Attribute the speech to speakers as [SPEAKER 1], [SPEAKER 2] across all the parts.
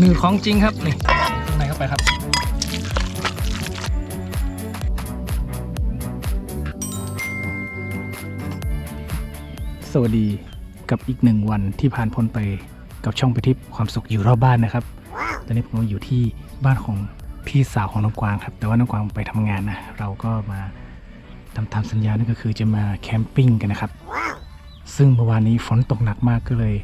[SPEAKER 1] หนึ่งของจริงครับนี่ข้างในเข้าไปครับสวัสดีกับอีกหนึ่งวันที่ผ่านพ้นไปกับช่องไปทิพย์ความสุขอยู่รอบบ้านนะครับ ตอนนี้ผมอยู่ที่บ้านของพี่สาวของน้องกวางครับ แต่ว่าน้องกวางไปทำงานนะ เราก็มาทำตามสัญญานั่นก็คือจะมาแคมปิ้งกันนะครับ ซึ่งเมื่อวานนี้ฝนตกหนักมากก็เลย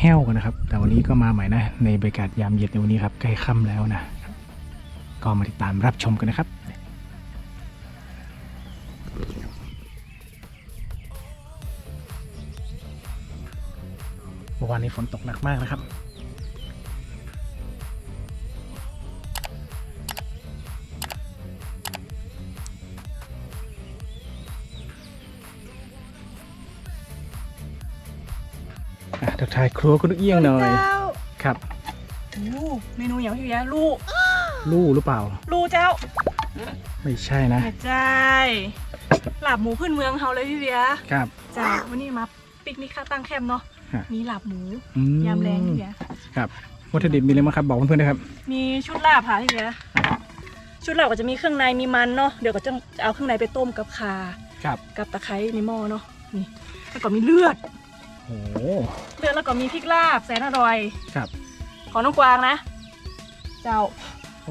[SPEAKER 1] แห้วกันนะครับ แต่วันนี้ก็มาใหม่นะ ในบรรยากาศยามเย็นในวันนี้ครับใกล้ค่ำแล้วนะ ก็มาติดตามรับชมกันนะครับเมื่อวานนี้ฝนตกหนักมากนะครับายครัวคุณเอี้ยงหน่อย
[SPEAKER 2] เจ้า
[SPEAKER 1] ครับ
[SPEAKER 2] โอ้เมนูอย่างพี่เบียร์ลูก
[SPEAKER 1] ลู่หรือเปล่า
[SPEAKER 2] ลูกเจ้า
[SPEAKER 1] ไม่ใช่นะ
[SPEAKER 2] ไม่ใช่หลาบหมูพื้นเมืองเฮาเลยพี่เบียร์
[SPEAKER 1] ครับ
[SPEAKER 2] เจ้าวันนี้มาปิกนิกข้าวตั้งแคมป์เนาะ
[SPEAKER 1] ฮะ
[SPEAKER 2] มีหลาบหมู
[SPEAKER 1] อื
[SPEAKER 2] ยำแรงพี่เบียร์
[SPEAKER 1] ครับ วัตถุดิบมีอะไรบ้างครับ บอกเพื่อนๆด้วยครับ
[SPEAKER 2] มีชุดลาบค่ะพี่เบียร์ชุดลาบก็จะมีเครื่องในมีมันเนาะเดี๋ยวก็จะเอาเครื่องในไปต้มกับข่า
[SPEAKER 1] ครับ
[SPEAKER 2] กับตะไคร้ในหม้อเนาะนี่แล้วก็มีเลือด
[SPEAKER 1] โอ้
[SPEAKER 2] เลือดแล้วก็มีพริกลาบแสนอร่อย
[SPEAKER 1] ครับ
[SPEAKER 2] ของน้องกวางนะ เจ้า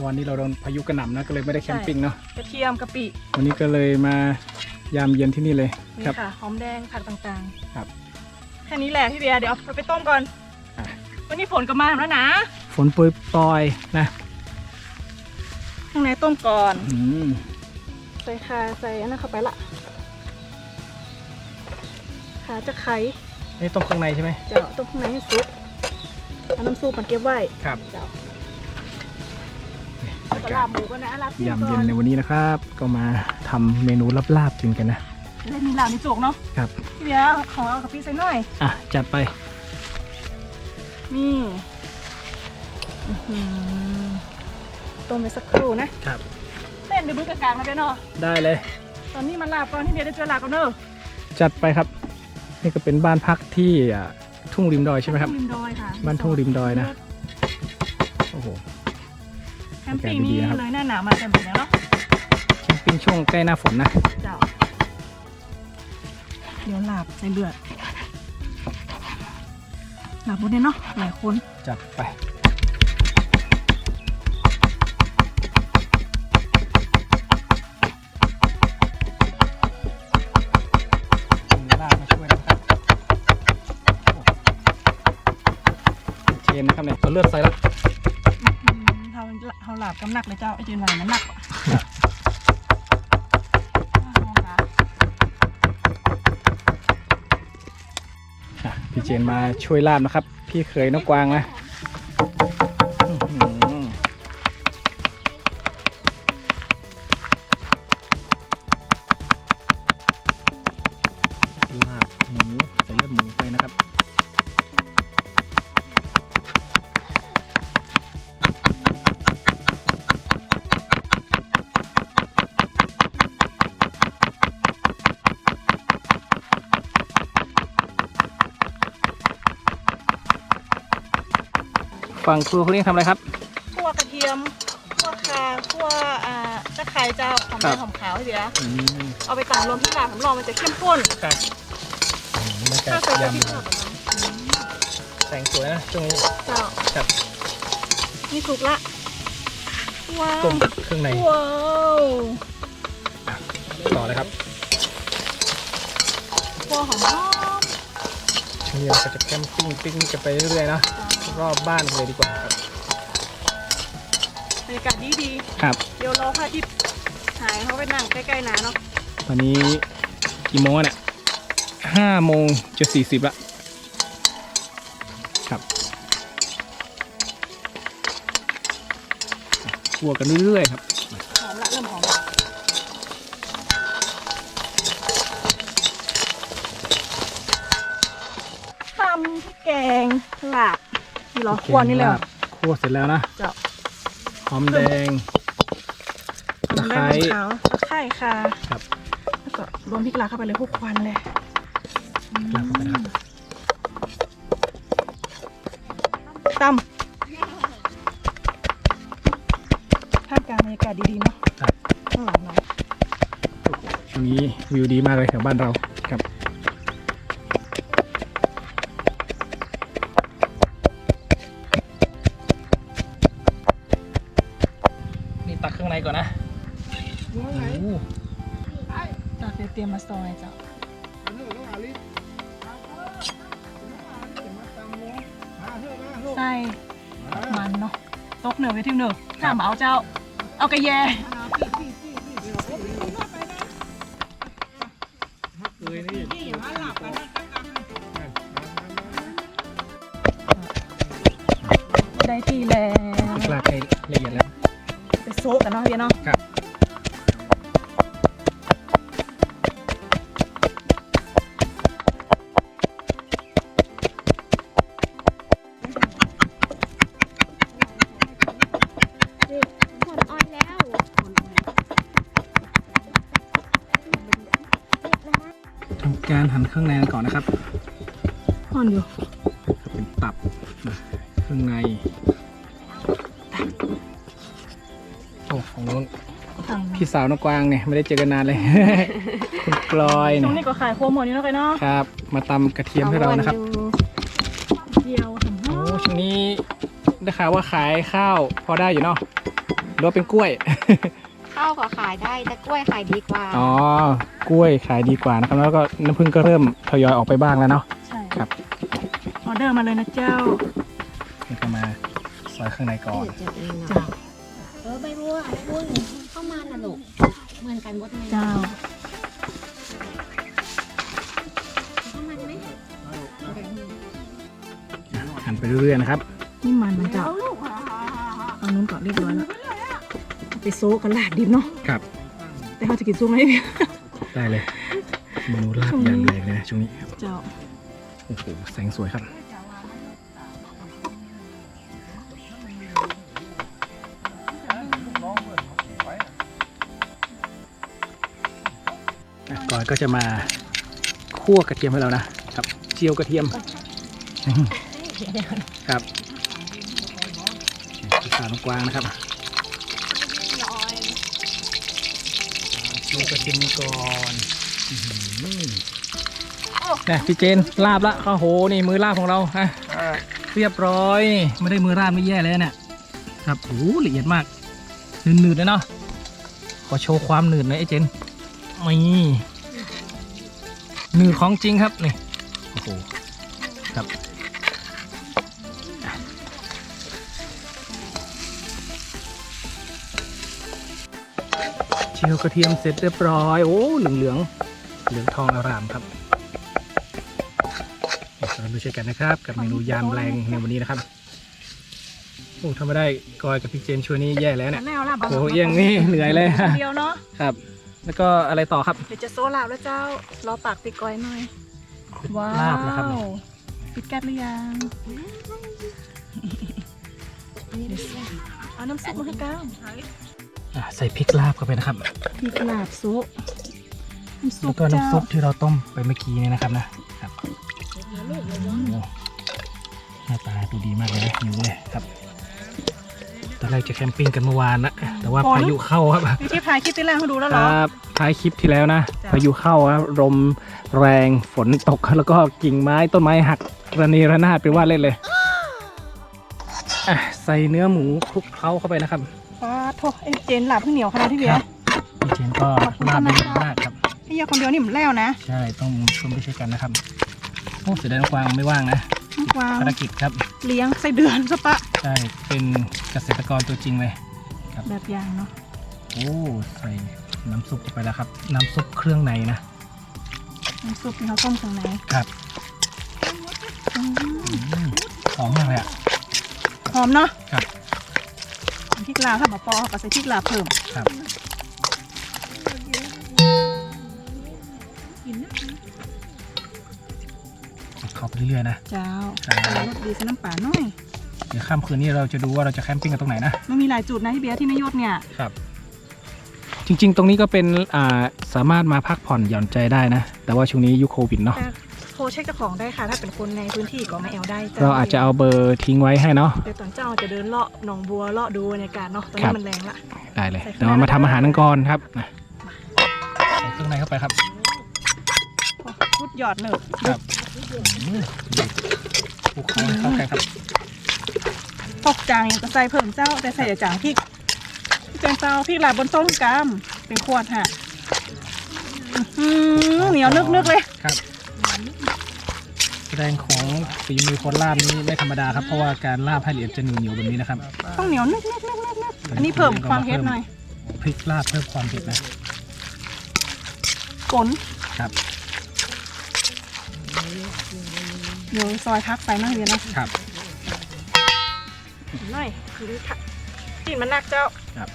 [SPEAKER 1] วันนี้เราโดนพายุกระหน่ำนะก็เลยไม่ได้แคมปิ้งเนาะ
[SPEAKER 2] กระเทียมกะปิ
[SPEAKER 1] วันนี้ก็เลยมายามเย็นที่นี่เลย
[SPEAKER 2] นี่
[SPEAKER 1] ครับ
[SPEAKER 2] ค่ะหอมแดงผักต่างๆ
[SPEAKER 1] ครับ
[SPEAKER 2] แค่นี้แหละพี่เบียร์เดี๋ยวเอาไปต้มก่อน
[SPEAKER 1] อะ
[SPEAKER 2] วันนี้ฝนก็มาแล้วนะ
[SPEAKER 1] ฝนโปรยปลอยๆนะ
[SPEAKER 2] ข้างในต้มก่อน
[SPEAKER 1] อืม
[SPEAKER 2] ใส่ข่าใส่อันนั้นเข้าไปละขาจะไข่
[SPEAKER 1] นี่ต้มข้างในใช่ไหม
[SPEAKER 2] เดี๋ยวต้มข้างในให้สุกเอาน้ำซุปมันเก็บไว้
[SPEAKER 1] ครับ
[SPEAKER 2] เดี๋ยว
[SPEAKER 1] บรร
[SPEAKER 2] ก็
[SPEAKER 1] ยากา
[SPEAKER 2] ลา
[SPEAKER 1] ศ
[SPEAKER 2] บหมูก็นะลาบจิ้ม
[SPEAKER 1] ยาม
[SPEAKER 2] ก่
[SPEAKER 1] เย็
[SPEAKER 2] อนน
[SPEAKER 1] ในวันนี้นะครับ ก็มาทำเมนูลาบๆกินกันนะ
[SPEAKER 2] จะได้มีลาบมีจุกเนาะ
[SPEAKER 1] ครับ
[SPEAKER 2] พี่เบียร์ขอเอากับพี่ใส่หน่อย
[SPEAKER 1] อะจัดไป
[SPEAKER 2] นี่อื้อหือต้มไปสักครู่นะครับ เต้นดูมือกลางๆแล้วเบียร์เนาะ
[SPEAKER 1] ได้เลย
[SPEAKER 2] ตอนนี้มันลาบก่อนที่เบียร์ได้เจอลาบก่อนเนอะ
[SPEAKER 1] จัดไปครับ นี่ก็เป็นบ้านพักที่อะทุ่งริมดอยใช่ไหมครับ
[SPEAKER 2] ริมดอยค่ะ
[SPEAKER 1] บ้านทุ่งริมดอยนะ โอ้โห
[SPEAKER 2] แคมปิ้ง
[SPEAKER 1] บรรยากาศดี
[SPEAKER 2] นี่
[SPEAKER 1] ๆนะครับ
[SPEAKER 2] เลยหน้าหนาวมาเต็มเลยเนาะ
[SPEAKER 1] แคมปิ้งช่วงใกล้หน้าฝนนะ
[SPEAKER 2] เจ้าเดี๋ยวหลับในเลือดหลับบนเนี่ยเนาะหลายคน
[SPEAKER 1] จัดไป โอ้เชนนะครับเนี่ยเอาเลือดใส่แล้ว
[SPEAKER 2] อืมเขาเขาหลับกำหนักเลยเจ้าไอเจนวานมันหนักอะลองค่ะ
[SPEAKER 1] อะพี่เจนมาช่วยลาบนะครับ พี่เคยน้องกวางนะอื้อหือลาบหมูใส่เลือดหมูไปนะครับ ฝั่งครัวคนนี้ทำอะไรครับ
[SPEAKER 2] คั่วกระเทียมคั่วข่าคั่วอ่าตะไคร้เจ้าหอมแด
[SPEAKER 1] ครั
[SPEAKER 2] ง
[SPEAKER 1] บ
[SPEAKER 2] หอมขาวให้เดี๋ยว
[SPEAKER 1] อืม
[SPEAKER 2] เอาไปตำรวมที่หลาบผมลองมันจะเข้มข้น
[SPEAKER 1] ครับบรรยากา
[SPEAKER 2] ถ้า
[SPEAKER 1] ศ
[SPEAKER 2] ใส่กะทิ
[SPEAKER 1] ยำ
[SPEAKER 2] เพิ่ม
[SPEAKER 1] แต่งสวยนะช่วงนี้
[SPEAKER 2] เจ้า
[SPEAKER 1] ครับ
[SPEAKER 2] นี่สุกละว้าว
[SPEAKER 1] ต้มเครื่องใน
[SPEAKER 2] ว้าว
[SPEAKER 1] ต่อเลยครับ
[SPEAKER 2] คั่วหอมๆ
[SPEAKER 1] ช่วงนี้เราก็จะแคมปิ้งปิ้งกันไปเรื่อยๆเนอะ รอบบ้านเลยดีกว่าครับ
[SPEAKER 2] บรรยากาศดีดี
[SPEAKER 1] ครับ
[SPEAKER 2] ๆเดี๋ยวรอพระอาทิตย์หายเขาไปนั่งใกล้ๆนาเนาะ
[SPEAKER 1] ตอนนี้กี่โมงแล้วเนี่ยห้าโมงจะสี่สิบละครับคั่วกันเรื่อยๆครับ
[SPEAKER 2] ที่เราคั่วนี่แหละ
[SPEAKER 1] คั่วเสร็จแล้วนะหอมแดง ตะไคร้
[SPEAKER 2] งขาตะไคร้ค่ะ
[SPEAKER 1] ครับ
[SPEAKER 2] แล้วก็รวมพริกลาเข้าไปเลยพวกควันเลย
[SPEAKER 1] ตั้มท่ามกลางบ
[SPEAKER 2] รรยากาศดีๆเนาะ
[SPEAKER 1] ครับ
[SPEAKER 2] ข้างหลังเนาะ
[SPEAKER 1] ช่งนี้วิวดีมากเลยแถวบ้านเรา
[SPEAKER 2] ซอยเจ้าใส่มันเนาะตกเหนือไปที่เหนือถ้ามเอาเจ้า เอากระแย
[SPEAKER 1] เย
[SPEAKER 2] ได้ทีแล้ว
[SPEAKER 1] ลากให้ละเอียดแล้ว
[SPEAKER 2] ไปโซกกันเนาะเบียร์เนาะ
[SPEAKER 1] ครับ ทำการหั่นเครื่องในกันก่อนนะครับ
[SPEAKER 2] ห่อนอยู่
[SPEAKER 1] เป็นตับนะเครื่องในโอ้ของนู้น
[SPEAKER 2] ทาง
[SPEAKER 1] พี่สาวน้องกวางเนี่ยไม่ได้เจอกันนานเลย คุณกลอย
[SPEAKER 2] ช่ว
[SPEAKER 1] เนี่
[SPEAKER 2] ง
[SPEAKER 1] ย
[SPEAKER 2] นี้ก็ขายโครัวหมดนี่เนาะไก่เนาะ
[SPEAKER 1] ครับ มาตำกระเทียมให้เรานะครับ
[SPEAKER 2] เดียวทำ
[SPEAKER 1] โอ้ช่วงนี้ได้ข่าวว่าขายข้าวพอได้อยู่เนาะหรือว่าเป็นกล้วย
[SPEAKER 3] ข้าวก็ขายได้แต่กล้วยขายดีกว่า
[SPEAKER 1] อ๋อ กล้วยขายดีกว่านะครับ แล้วก็น้ำผึ้งก็เริ่มทยอยออกไปบ้างแล้วเนาะ
[SPEAKER 2] ใช่
[SPEAKER 1] ครับ
[SPEAKER 2] ออเดอร์มาเลยนะเจ้า
[SPEAKER 1] นี่ก็มาซอยข้างในก่อน
[SPEAKER 2] เจ้า
[SPEAKER 3] เออใบบัวบุญเข้ามาละลูกเหมือนกันหมดไหม
[SPEAKER 2] เจ้า
[SPEAKER 3] เข้ามาไหม
[SPEAKER 1] หั่นไปเรื่อยๆนะครับ
[SPEAKER 2] นี่มันนะเจ้าเอานู้นก่อนเรียบร้อยแล้วเอาไปโซกกันลาดดิบเนาะ
[SPEAKER 1] ครับ
[SPEAKER 2] แต่เขาจะกินซุปไหมพี่
[SPEAKER 1] ได้เลยเมนูลาบอย่างแรงเลยนะช่วงนี้ครับ
[SPEAKER 2] เจ้า
[SPEAKER 1] โอ้โหแสงสวยครับอะก่อนก็จะมาคั่วกระเทียมให้เรานะครับเจียวกระเทียมครับพี่สาวน้องกวางนะครับ เจียวกระเทียมก่อนอื้อหือนะพี่เจนลาบละข้าวโหนี่มือลาบของเราฮะเรียบร้อยนี่ไม่ได้มือลาบไม่แย่เลยเนี่ยครับโอ้โหละเอียดมากหนืดๆเลยเนาะขอโชว์ความหนืดหน่อยไอ้เจนนี่หนืดของจริงครับนี่โอ้โหครับ จียวกระเทียมเสร็จเรียบร้อย โอ้เหลืองเหลืองๆเหลืองทองอารามครับเรามาช่วยกันนะครับ กับเมนูยามแรงในวันนี้นะครับโอ้ถ้าไม่ได้กอยกับพี่เจนช่วยนี่แย่แล้วเนี่ย
[SPEAKER 2] แนวลาบ
[SPEAKER 1] โอ้เอียงนี่เหนื่อยเลย
[SPEAKER 2] เดียวเนาะ
[SPEAKER 1] ครับ แล้วก็อะไรต่อครับ
[SPEAKER 2] เดี๋ยวจะโซลาบแล้วเจ้ารอปากปีกก้อยหน่อยว้า
[SPEAKER 1] ลาบนะครับ
[SPEAKER 2] วปิดแก๊สหรือยังเอาน้ำซุปมาให้ก้าว
[SPEAKER 1] อะ ใส่พริกลาบเข้าไปนะครับ
[SPEAKER 2] พริกลาบซุปน้ำซุ
[SPEAKER 1] แล้ว
[SPEAKER 2] ป
[SPEAKER 1] ก็
[SPEAKER 2] เจ้า
[SPEAKER 1] น้ำซุปที่เราต้มไปเมื่อกี้เนี่ยนะครับนะครับโอ้หน้าตาดูดีมากเลยนะหิวเลยครับตอนแรกจะแคมปิ้งกันเมื่อวานนะแต่ว่าพายุเข้าครับ
[SPEAKER 2] วิธีพายคลิปที่แรกเขาดูแล้ว
[SPEAKER 1] ค
[SPEAKER 2] เหรอ
[SPEAKER 1] รับท้ายคลิปที่แล้วนะ
[SPEAKER 2] จ้ะ
[SPEAKER 1] พายุเข้าครับลมแรงฝนตกแล้วก็กิ่งไม้ต้นไม้หักระเนระนาดไปว่าเล่นเลยอะใส่เนื้อหมูคลุกเคล้าเข้าไปนะครับ
[SPEAKER 2] ฟ้าโทษเอ้ยเจนหลับเพิ่งเหนียวขนาดที่เบีย
[SPEAKER 1] ครั
[SPEAKER 2] ร์
[SPEAKER 1] บพี่เจนก็ลาบได้ดีมากครับ
[SPEAKER 2] พี่ยาคนเดียวนี่มันแล้วนะ
[SPEAKER 1] ใช่ต้องช่วยไปช่วยกันนะครับโอ้เสียดายน้องกวางไม่ว่างนะ
[SPEAKER 2] วาง
[SPEAKER 1] ภารกิจครับ
[SPEAKER 2] เลี้ยงไส้เดือนสปะ
[SPEAKER 1] ใช่เป็นเกษตรกรตัวจริงเลย
[SPEAKER 2] แบบอย่างเนาะ
[SPEAKER 1] โอ้ใส่น้ำซุปเข้าไปแล้วครับ น้ำซุปเครื่องในนะ
[SPEAKER 2] น้ำซุปที่เขาต้มข้างใน
[SPEAKER 1] ครับ
[SPEAKER 2] อืม
[SPEAKER 1] อืมหอมมากเลยอะ
[SPEAKER 2] หอมเนาะ
[SPEAKER 1] ครับ
[SPEAKER 2] พ ริกลาวถ้าบะปอก็ใส่พริกลาวเพิ่ม
[SPEAKER 1] ครับเข้าไปเรื่อยๆนะ
[SPEAKER 2] เจ้า
[SPEAKER 1] ครับ
[SPEAKER 2] ใส่รสดีใส่น้ำปลาหน่อย
[SPEAKER 1] เดี๋ยวค่ำคืนนี้เราจะดูว่าเราจะแคมปิ้งกันตรงไหนนะ
[SPEAKER 2] มันมีหลายจุดนะที่เบียร์ที่นายศเนี่ย
[SPEAKER 1] ครับ จริง ๆ ตรงนี้ก็เป็นอ่าสามารถมาพักผ่อนหย่อนใจได้นะ แต่ว่าช่วงนี้ยุคโควิดเนาะ
[SPEAKER 2] แต่โค รเช็คเจ้าของได้ค่ะ ถ้าเป็นคนในพื้นที่ก็มาแอลได้จ้
[SPEAKER 1] เราอาจจะเอาเบอร์ทิ้งไว้ให้เนาะ
[SPEAKER 2] เดี๋ยวตอนเจ้าจะเดินเลาะหนองบัวเลาะดูบรรยากาศเนาะตอน
[SPEAKER 1] ครั
[SPEAKER 2] นี้
[SPEAKER 1] บ
[SPEAKER 2] มันแรงละ
[SPEAKER 1] ได้เลย
[SPEAKER 2] ใส่เครื่อง
[SPEAKER 1] เดี๋ยวเรามาทำอาหารกันก่อนครับนะใส่เครื่องในเข้าไปครับ
[SPEAKER 2] โอ้พุดหยอดเนอะ
[SPEAKER 1] ครับคลุกเคล้าให้เข้ากันครับ
[SPEAKER 2] ตกจางยังก็ใส่เพิ่มเจ้า แต่ใส่แต่จางพริกแกงเจ้าพริกหลาบบนต้มกามเป็นขวดฮะอื้อหือเหนียวนึกๆเลย
[SPEAKER 1] ครับ แสดงของฝีมือคนลาบนี้ไม่ธรรมดาครับ เพราะว่าการลาบให้ละเอียดจะเหนียวๆแบบนี้นะครับ
[SPEAKER 2] ต้องเหนียวนึกๆๆๆๆอันนี้เพิ่มความเผ็ดหน่อย
[SPEAKER 1] พริกลาบเพิ่มความเผ็ดนะ
[SPEAKER 2] กลน
[SPEAKER 1] ครับ
[SPEAKER 2] เดี๋ยวซอยพักไปนั่งเรียนนะครับหน่อยคือค่ะกินมันนักเจ้า
[SPEAKER 1] ครับ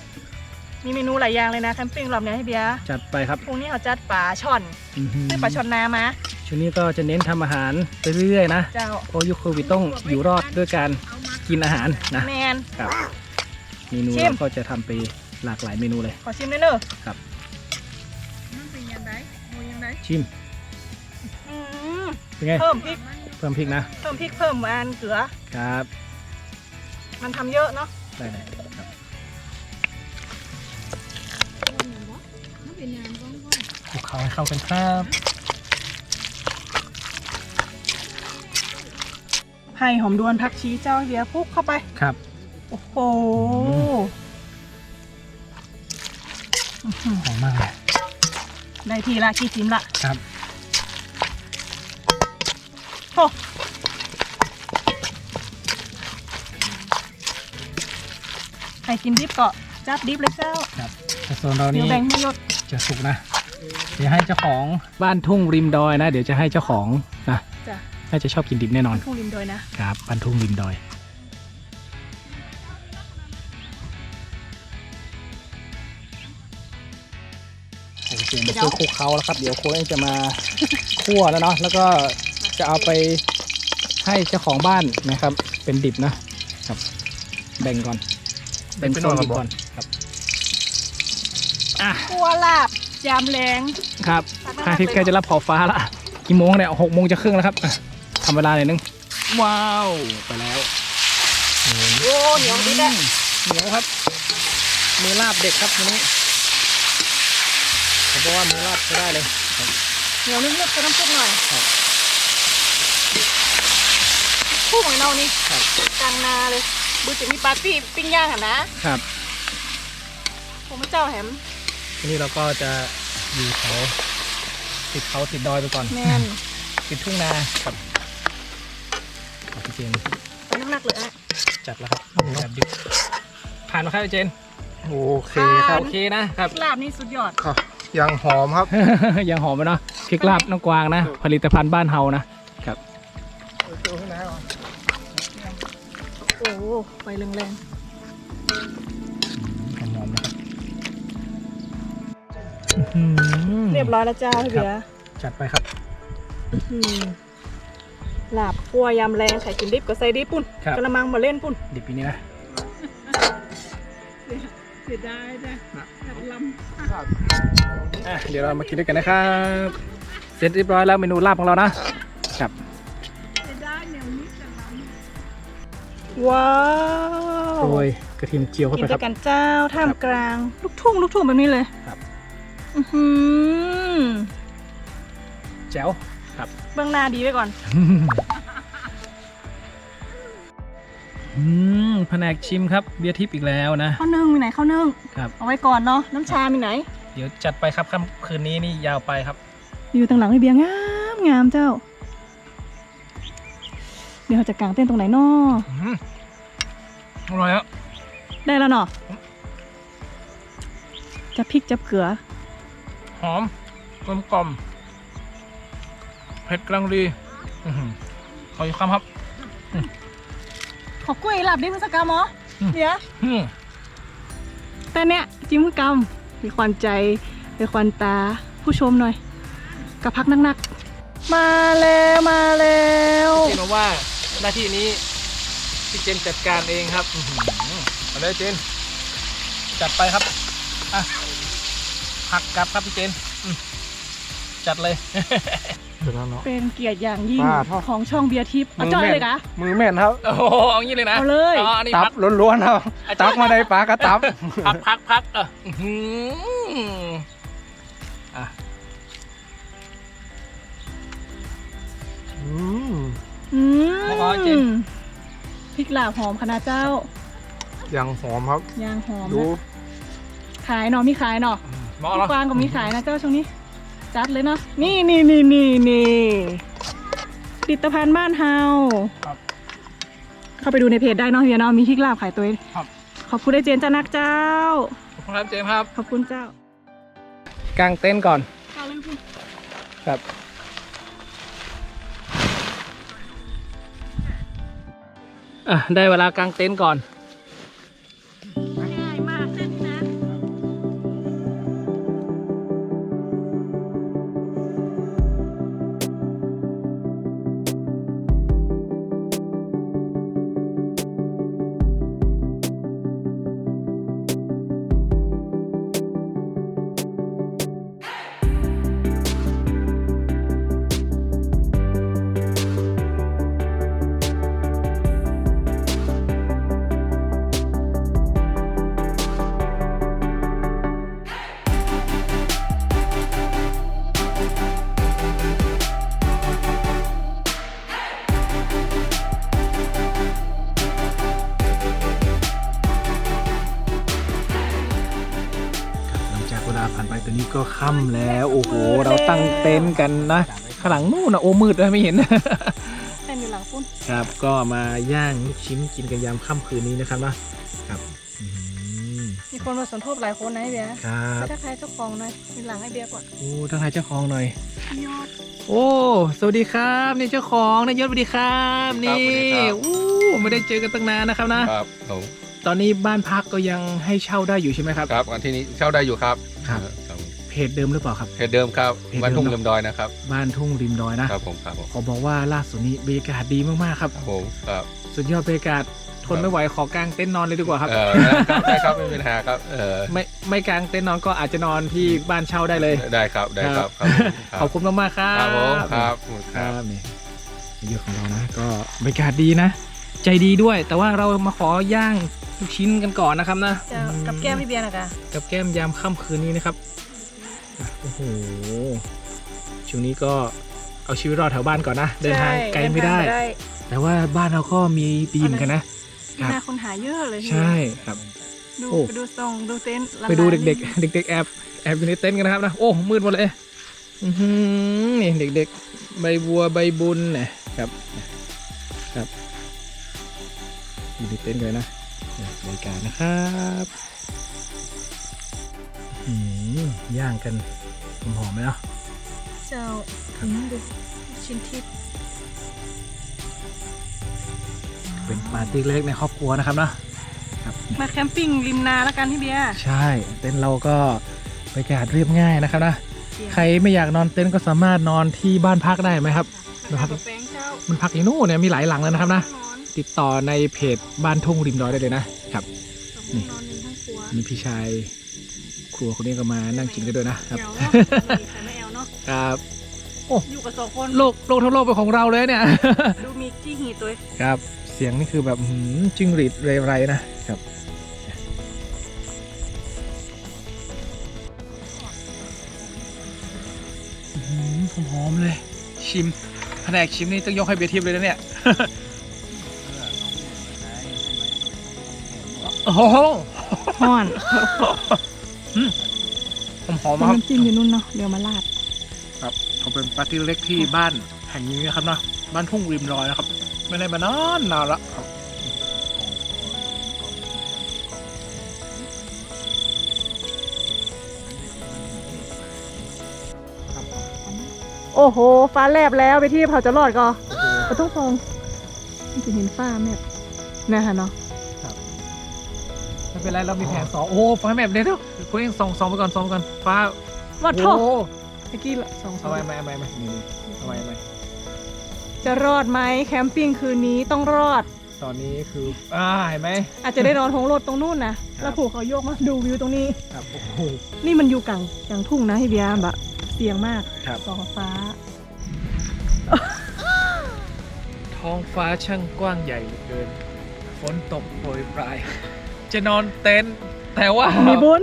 [SPEAKER 2] มีเมนูหลายอย่างเลยนะแคมปิ้งรอบนี้ให้เบียร์
[SPEAKER 1] จัดไปครับ
[SPEAKER 2] พรุ่งนี้เขาจัดปลาช่อน
[SPEAKER 1] อื้อหือ
[SPEAKER 2] ซื้อปลาช่อนนามา
[SPEAKER 1] ช่วงนี้ก็จะเน้นทำอาหารไปเรื่อยๆนะ
[SPEAKER 2] เจ้า
[SPEAKER 1] เพราะยุคโควิดต้องอยู่รอดด้วยการกินอาหารนะ
[SPEAKER 2] แมน
[SPEAKER 1] ครับเมนู
[SPEAKER 2] ชิม
[SPEAKER 1] เราก็จะทำไปหลากหลายเมนูเลย
[SPEAKER 2] ขอชิมได้เนอะ
[SPEAKER 1] ครับ
[SPEAKER 2] มันเป็นยังไงโมยังไง
[SPEAKER 1] ชิม
[SPEAKER 2] อืม
[SPEAKER 1] เป็นไง
[SPEAKER 2] เพิ่มพริก
[SPEAKER 1] เพิ่มพริกนะ
[SPEAKER 2] เพิ่มพริกเพิ่มหวานเกลือ
[SPEAKER 1] ครับ
[SPEAKER 2] มันทำเยอะเนาะ
[SPEAKER 1] ได้เลยครับ
[SPEAKER 3] มันเป็นยามก้อง
[SPEAKER 1] คลุกเคล้าให้เข้ากันครับ
[SPEAKER 2] ไผ่หอมดวนผักชีเจ้าเบียร์พุกเข้าไป
[SPEAKER 1] ครับ
[SPEAKER 2] โอ้โห
[SPEAKER 1] หอมมากเลย
[SPEAKER 2] ได้ทีละกี่จิ้มละ
[SPEAKER 1] ครับ
[SPEAKER 2] โอ้ใครกินดิบก็จัดดิบเลยเจ้า
[SPEAKER 1] ครับแต่ส่วนเรา
[SPEAKER 2] เดี๋ย
[SPEAKER 1] นี่
[SPEAKER 2] วแบ่งให้ยศ
[SPEAKER 1] จะสุกนะ เดี๋ยวให้เจ้าของบ้านทุ่งริมดอยนะ เดี๋ยวจะให้เจ้าของนะ
[SPEAKER 2] จ้ะ
[SPEAKER 1] น่าจะชอบกินดิบแน่นอน
[SPEAKER 2] ทุ่งริมดอยนะ
[SPEAKER 1] ครับบ้านทุ่งริมดอย โอเคมาช่วยคลุกเคล้าแล้วครับ เดี๋ยวโค้ชจะมา คั่วแล้วเนาะ แล้วก็จะเอาไปให้เจ้าของบ้านนะครับ เป็นดิบนะครับ แบ่งก่อน แบ่งโซนดิบก่อนครับอะ
[SPEAKER 2] กัวลาบยามแรง
[SPEAKER 1] ครับพระอาทิตย์ใกล้จะรับขอบฟ้าละกี่โมงเนี่ยหกโมงจะครึ่งแล้วครับอะ ทำเวลาหน่อยนึง ว้าว ไปแล้ว
[SPEAKER 2] โอ้เหนียวดิบอะ
[SPEAKER 1] เหนียวครับ มือลาบเด็กครับทีนี้ผมบอกว่ามือลาบใช้ได้เลย
[SPEAKER 2] เหนียวนึกๆไปน้ำซุปหน่อย
[SPEAKER 1] ครับ
[SPEAKER 2] คู่ของเรานี่
[SPEAKER 1] ครับ
[SPEAKER 2] กลางนาเลยบูจะมีปาร์ตี้ปิ้งย่างอะนะครับผมเจ้าแหม
[SPEAKER 1] ทีนี้เราก็จะอยู่เขาติดเขาติดดอยไปก่อน
[SPEAKER 2] แมน
[SPEAKER 1] ติดทุ่งนาครับขอบพี่ เจน
[SPEAKER 2] ไปนักๆเลยอะ
[SPEAKER 1] จัดแล้วครับแบบดิบผ่านมาครับพี่เจน
[SPEAKER 4] โอเค
[SPEAKER 2] ผ่าน
[SPEAKER 1] โอเคนะครับ
[SPEAKER 2] ลาบนี่สุดยอด
[SPEAKER 4] ครับยังหอมครับ
[SPEAKER 1] ยังหอมไหมเนาะพริกลาบน้องกวางนะ ผลิตภัณฑ์บ้านเฮานะ
[SPEAKER 2] โอ้โหไฟแรง
[SPEAKER 1] หอมๆนะครับอื้อหือ
[SPEAKER 2] ๆเรียบร้อยแล้วจ้าพี่เบียร์
[SPEAKER 1] จัดไปครับ
[SPEAKER 2] อื้อหือ ลาบคั่วยำแรงไข่กินดิบก็ใส่ดิบปุ่น
[SPEAKER 1] ครับ
[SPEAKER 2] กระมังมาเล่นปุ่น
[SPEAKER 1] ดิบปีนี้นะ
[SPEAKER 2] เสียดายนะล
[SPEAKER 1] อะเดี๋ยวเรามากินด้วยกันนะครับ เสร็จเรียบร้อยแล้วเมนูลาบของเรานะครับำ
[SPEAKER 2] ว้าว
[SPEAKER 1] โรยกระเทียมเจียวเข้า
[SPEAKER 2] กิ
[SPEAKER 1] ไป
[SPEAKER 2] น
[SPEAKER 1] ค
[SPEAKER 2] ด้
[SPEAKER 1] รั
[SPEAKER 2] ว
[SPEAKER 1] บ
[SPEAKER 2] ยกันเจ้าท่ามกลาง ลูกทุ่งลูกทุ่งแบบนี้เลย
[SPEAKER 1] ครับ
[SPEAKER 2] อือหือ
[SPEAKER 1] แจ๋ว ครับ
[SPEAKER 2] เบื้องหน้าดีไว้ก่อน
[SPEAKER 1] อืมแผนกชิมครับเบียร์ทิพย์อีกแล้วนะ
[SPEAKER 2] ข้าวนึ่งมีไหนข้าวนึ่ง
[SPEAKER 1] ครับ
[SPEAKER 2] เอาไว้ก่อนเนาะน้ำชามีไหน
[SPEAKER 1] เดี๋ยวจัดไปครับค่ำคืนนี้นี่ยาวไปครับ
[SPEAKER 2] อยู่ตรงหลังไอเบียร์งามงามเจ้า เดี๋ยวเราจะกางเต้นท์ตรงไหนเนาะ
[SPEAKER 1] อืมอร่อยอะ
[SPEAKER 2] ได้แล้วเนาะจะพริกจะเกลือ
[SPEAKER 1] หอมกลมกล่อม เผ็ดกำลังดีอื้อหือขออีกคำครับ
[SPEAKER 2] ขอบกุ้ยหลับดิคุณสกามอ
[SPEAKER 1] อืม
[SPEAKER 2] เดี๋ยว
[SPEAKER 1] อืม
[SPEAKER 2] แต่เนี้ยจิ้มกำมีควันใจมีควันตาผู้ชมหน่อยกับพักนักๆมาแล้วมาแล้ว
[SPEAKER 1] เจนบอกว่าหน้าที่นี้พี่เจนจัดการเองครับอื้อหือเอาเลยเจนจัดไปครับอะผักกลับครับพี่เจนอืมจัดเลย อื
[SPEAKER 4] คือแล้วเนาะ
[SPEAKER 2] เป็นเกียรติอย่างยิ่ง
[SPEAKER 4] ว้าเท่า
[SPEAKER 2] ของช่องเบียร์ทิพย์เอาจ้อยเลยกะ
[SPEAKER 4] มือแม่นครับ
[SPEAKER 1] โอ้โหเอางี้เลยนะ
[SPEAKER 2] เอาเลย
[SPEAKER 1] อ๋ออันนี้
[SPEAKER 4] ตั
[SPEAKER 1] พั
[SPEAKER 4] บ
[SPEAKER 1] ก
[SPEAKER 4] ล้วนๆครับตับมาได้ปลากระตับ
[SPEAKER 1] พักพักพักเอออื้อหืออะ
[SPEAKER 4] อืม
[SPEAKER 2] อื
[SPEAKER 1] พอๆเจน
[SPEAKER 2] มพริกลาบหอมคณะเจ้า
[SPEAKER 4] ยังหอมครับ
[SPEAKER 2] ยางหอม
[SPEAKER 4] ดู
[SPEAKER 2] นะขายเนาะมีขายเนาะ
[SPEAKER 1] หมอเหรอก
[SPEAKER 2] วางก็มีขายนะเจ้าช่วงนี้ จัดเลยเนาะนี่นี่นี่นี่นี่ผลิตภัณฑ์บ้านเฮา
[SPEAKER 1] ครับ
[SPEAKER 2] เข้าไปดูในเพจได้เนาะเฮียเนาะมีพริกลาบขายตัวเอง
[SPEAKER 1] ครับ
[SPEAKER 2] ขอบคุณได้เจนจ้านักเจ้า
[SPEAKER 1] ขอบคุณครับเจมส์ครับ
[SPEAKER 2] ขอบคุณเจ้ากา
[SPEAKER 1] งเต็นท์ก่อน
[SPEAKER 2] เอาเลยคุณ
[SPEAKER 1] ครับอะได้เวลากางเต็นท์ก่อน เวลาผ่านไปตอนนี้ก็ค่ำแล้ว โอ้โห เราตั้งเต็นท์กันนะข้างหลังนู่นนะโอ้มืดเลยไม่เห็น
[SPEAKER 2] เส้นอยู่หลังปุ้น
[SPEAKER 1] ครับก็มาย่างลูกชิ้นกินกันยามค่ำคืนนี้นะครับนะครับอืม
[SPEAKER 2] มีคนมาสนทบหลายคนนะไอ้เบียร์
[SPEAKER 1] ครับ
[SPEAKER 2] ถ้าใครเจ้าของหน่อยมีหลังให้เบียร์ก่อน
[SPEAKER 1] โอ้ทักทายเจ้าของหน่อย
[SPEAKER 2] ยอด
[SPEAKER 1] โอ้สวัสดีครับนี่เจ้าของนายยศสวัสดีครับ
[SPEAKER 5] ครับ
[SPEAKER 1] นี่
[SPEAKER 5] สวัสดีครับ
[SPEAKER 1] อู้ไม่ได้เจอกันตั้งนานนะครับนะ
[SPEAKER 5] ครับผม
[SPEAKER 1] ตอนนี้บ้านพักก็ยังให้เช่าได้อยู่ใช่ไหมครับ
[SPEAKER 5] ครับอันที่นี้เช่าได้อยู่ครับ
[SPEAKER 1] ครับ
[SPEAKER 5] เออครับ
[SPEAKER 1] เพจเดิมหรือเปล่าครับ
[SPEAKER 5] เพจเดิมครับ
[SPEAKER 1] เพจเดิม
[SPEAKER 5] บ้านทุ่ง
[SPEAKER 1] เนอะ
[SPEAKER 5] ลำดอยนะครับ
[SPEAKER 1] บ้านทุ่งริมดอยนะครับ
[SPEAKER 5] ผมครับผม
[SPEAKER 1] ขอบอกว่าล่าสุดนี้บรรยากาศดีมากๆครับ
[SPEAKER 5] ครับผมครับ
[SPEAKER 1] สุดยอดบรรยากาศทนไม่ไหวขอกางเต็นท์นอนเลยดีกว่าครับ
[SPEAKER 5] เออได้ครับได้ครับไม่มีปัญหาครับ เออ
[SPEAKER 1] ไม่ไม่กางเต็นท์นอนก็อาจจะนอนที่บ้านเช่าได้เลย
[SPEAKER 5] ได้ครับได้ครับครับ
[SPEAKER 1] ขอบคุณมากๆครับ
[SPEAKER 5] ครับผมครับ
[SPEAKER 1] ค
[SPEAKER 5] ค
[SPEAKER 1] รั
[SPEAKER 5] รั
[SPEAKER 1] บบนี่นายกของเรานะ ก็บรรยากาศดีนะ ใจดีด้วย แต่ว่าเรามาขอย่าง ลูกชิ้นกันก่อนนะครับนะ
[SPEAKER 2] จะกับแก้มพี่เบียร์นะกะ
[SPEAKER 1] กับแก้มยามค่ำคืนนี้นะครับอะโอ้โหช่วงนี้ก็เอาชีวิตรอดแถวบ้านก่อนนะ เดินทางไกลไม่ได้ แต่ว่าบ้านเราก็มีดีเหมอนกันนะ
[SPEAKER 2] ที่น่าคนหาเยอะเลยทีเดียว
[SPEAKER 1] ใช่ครับ
[SPEAKER 2] ดู
[SPEAKER 1] โอ้
[SPEAKER 2] ไปดูทรงดูเต็นท์หลัง
[SPEAKER 1] ไปดู
[SPEAKER 2] ร้าน
[SPEAKER 1] เด็ก ๆ เด็ก ๆ แอบแอบอยู่ในเต็นท์กันนะครับนะโอ้มืดหมดเลยอื้อหือนี่เด็ก ๆ ใบบัวใบบุญนะครับ ครับอยู่ในเต็นท์กันเลยนะเนี่ย บรรยากาศนะครับอื้อหือย่างกันหอมๆไหมเนาะ
[SPEAKER 2] เจ้าอืมดูชิ้นทิพย์
[SPEAKER 1] เป็นปาร์ตี้เล็กในครอบครัวนะครับเนาะครับ
[SPEAKER 2] มาแคมปิ้งริมนาแล้วกันพี่เบียร์
[SPEAKER 1] ใช่เต็นท์เราก็บรรยากาศเรียบง่ายนะครับนะ
[SPEAKER 2] เสียง
[SPEAKER 1] ใครไม่อยากนอนเต็นท์ก็สามารถนอนที่บ้านพักได้ไหมครับ
[SPEAKER 2] นะครับแปลงเจ้า
[SPEAKER 1] มันพักอย่างนู้นเนี่ยมีหลายหลังแล้วนะครับนะ
[SPEAKER 2] นอน
[SPEAKER 1] ติดต่อในเพจบ้านทุ่งริมดอยได้เลยนะครับ นี่
[SPEAKER 2] นอนในห้องครัว
[SPEAKER 1] มีพี่ชายครัวคนนี้ก็มานั่งกินกันด้วยนะครับ
[SPEAKER 2] เหงาเนาะมีใครไม่เอาเนาะ
[SPEAKER 1] ครับ
[SPEAKER 2] อยู่กับสองคน
[SPEAKER 1] โลกโลกทั้งโลกเป็นของเราเลยเนี่ย
[SPEAKER 2] ดูมีจี้หีตัว
[SPEAKER 1] ครับ เสียงนี่คือแบบหืมจิ้งหรีดเรไรนะครับ อื้อหือหอมๆเลย ชิมแผนกชิมนี่ต้องยกให้เบียร์ทิพย์เลยนะเนี่ย โอ้โห
[SPEAKER 2] ห่อน
[SPEAKER 1] หอมๆมากครับ
[SPEAKER 2] น้ำจิ้มอยู่นู่นเนาะเดี๋ยวมาลาด
[SPEAKER 1] ครับเขาเป็นปาร์ตี้เล็กที่บ้านแห่งนี้นะครับเนาะบ้านทุ่งริมรอยนะครับ ไม่ได้มานานนานละครับ
[SPEAKER 2] โอ้โห ฟ้าแลบแล้วไปที่เผาจะรอดก็ไปทุกฟองมันจะเห็นฟ้าแมบนะคะเนาะ
[SPEAKER 1] ไม่ เป็นไรเรามีแผนสองโอ้ฟ้าแมพเดี๋ยวเดี๋ยวคุณเองส่องส่องไปก่อนส่องไปก่อนฟ้า
[SPEAKER 2] วัด
[SPEAKER 1] โอ้
[SPEAKER 2] โทษเมื่อกี้ละสองสอ
[SPEAKER 1] เอา
[SPEAKER 2] ง
[SPEAKER 1] ไว้ไม่ไม่ไม่นี่นี่เอาไว้ไม่
[SPEAKER 2] จะรอดไหมแคมปิ้งคืนนี้ต้องรอด
[SPEAKER 1] ตอนนี้คืออ่าเห็นไหม
[SPEAKER 2] อาจจะได้นอนท้องรถตรงนู่นนะแล้วผูกเขาโยกมาดูวิวตรงนี้
[SPEAKER 1] ครับโอ้โห
[SPEAKER 2] นี่มันอยู่กลางกลางทุ่งนะพี่เบียร์แบบเสียงมาก
[SPEAKER 1] ครับ
[SPEAKER 2] สองฟ้า
[SPEAKER 1] ท้องฟ้าช่างกว้างใหญ่เหลือเกินฝนตกโปรยปลาย จะนอนเต็นท์แต่ว่า
[SPEAKER 2] มีบุญ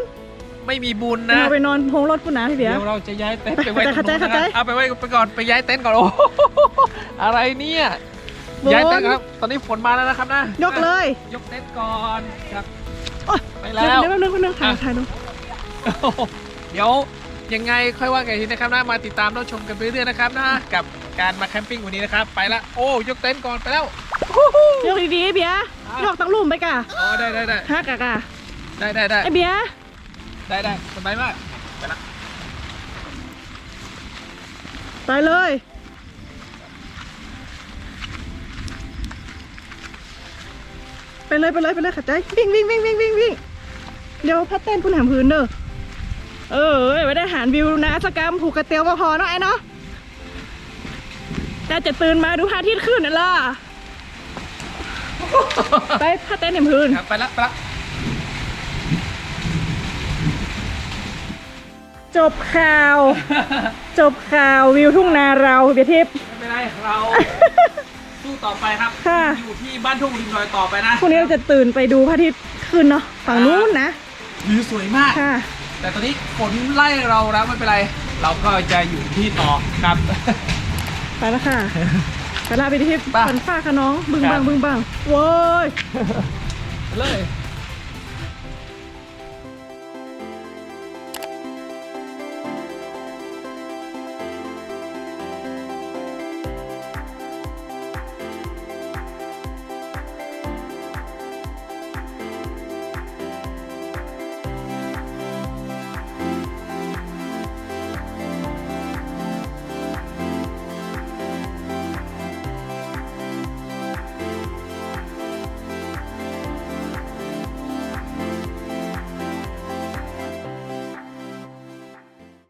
[SPEAKER 1] ไม่มีบุญนะ
[SPEAKER 2] เราไปนอนโฮงรถกูนะพี่เบีย
[SPEAKER 1] เดี๋
[SPEAKER 2] ร์
[SPEAKER 1] ยวเราจะย้ายเต็นท์
[SPEAKER 2] ไป
[SPEAKER 1] ไปไว้ตรง
[SPEAKER 2] เข้าใจ
[SPEAKER 1] นู้น
[SPEAKER 2] เข้าใจ
[SPEAKER 1] นะครับเอาไปไว้ไปก่อนไปย้ายเต็นท์ก่อนโอ้โหอะไรเนี่ย
[SPEAKER 2] บุญ
[SPEAKER 1] ย้ายเต็นท์ครับ ตอนนี้ฝนมาแล้วนะครับนะ
[SPEAKER 2] ยกเลย
[SPEAKER 1] ยกเต็นท์ก่อนครับ
[SPEAKER 2] โอ๊ย
[SPEAKER 1] ไป
[SPEAKER 2] เดี๋ยว
[SPEAKER 1] แล้ว
[SPEAKER 2] เดี๋ยวแป๊บนึงแป๊บนึงถ่าย
[SPEAKER 1] อะ
[SPEAKER 2] ถ่ายดู
[SPEAKER 1] โอ้โหเดี๋ยวยังไงค่อยว่ากันอีกทีนะครับนะมาติดตามรับชมกันไปเรื่อยๆนะครับนะกับการมาแคมปิ้งวันนี้นะครับ ไปละโอ้ยกเต็นท์ก่อนไปแล้ว
[SPEAKER 2] ยกดีๆเบียร์
[SPEAKER 1] อะ
[SPEAKER 2] ยกตั้งลุ่มไปกะ
[SPEAKER 1] อ๋อได้ได้ได้
[SPEAKER 2] ฮักกะกะ
[SPEAKER 1] ได้ได้ได้
[SPEAKER 2] ไอเบียร์
[SPEAKER 1] ได้ได้สบายมากไปละ
[SPEAKER 2] ไปเลยไปเลยไปเลยไปเลยขัดใจวิ่งวิ่งวิ่งวิ่งวิ่งวิ่งเดี๋ยวพัดเต้นพุ่นหามพื้นเด้อเออไม่ได้หารวิวนะสกรรมผูกกระเตียวก็พอเนาะไอ้เนาะแต่จะตื่นมาดูพระอาทิตย์ขึ้นน่ะล่ะ ไปพัดเต้นหามพื้น
[SPEAKER 1] ครับไปละไปละ
[SPEAKER 2] จบข่าว จบข่าววิวทุ่งนาเราเบียร์ทิพย์
[SPEAKER 1] ไม่เป็นไรเราสู้ต่อไปครับ
[SPEAKER 2] ค่ะ
[SPEAKER 1] อยู่ที่บ้านทุ่งริมดอยต่อไปนะ
[SPEAKER 2] พรุ่งนี้เราจะตื่นไปดูพระอาทิตย์ขึ้นเนาะฝั่งนู้นนะ
[SPEAKER 1] วิวสวยมาก
[SPEAKER 2] ค่ะ
[SPEAKER 1] แต่ตอนนี้ฝนไล่เราแล้วไม่เป็นไร เราก็จะอยู่ที่ต่อครับ
[SPEAKER 2] ไปแล้วค่ะ ไปลาไปที่
[SPEAKER 1] ไป
[SPEAKER 2] ฝนฟ้าค่ะน้อง บึง
[SPEAKER 1] ครับ
[SPEAKER 2] บังบึงบังโว้ย
[SPEAKER 1] ไปเลย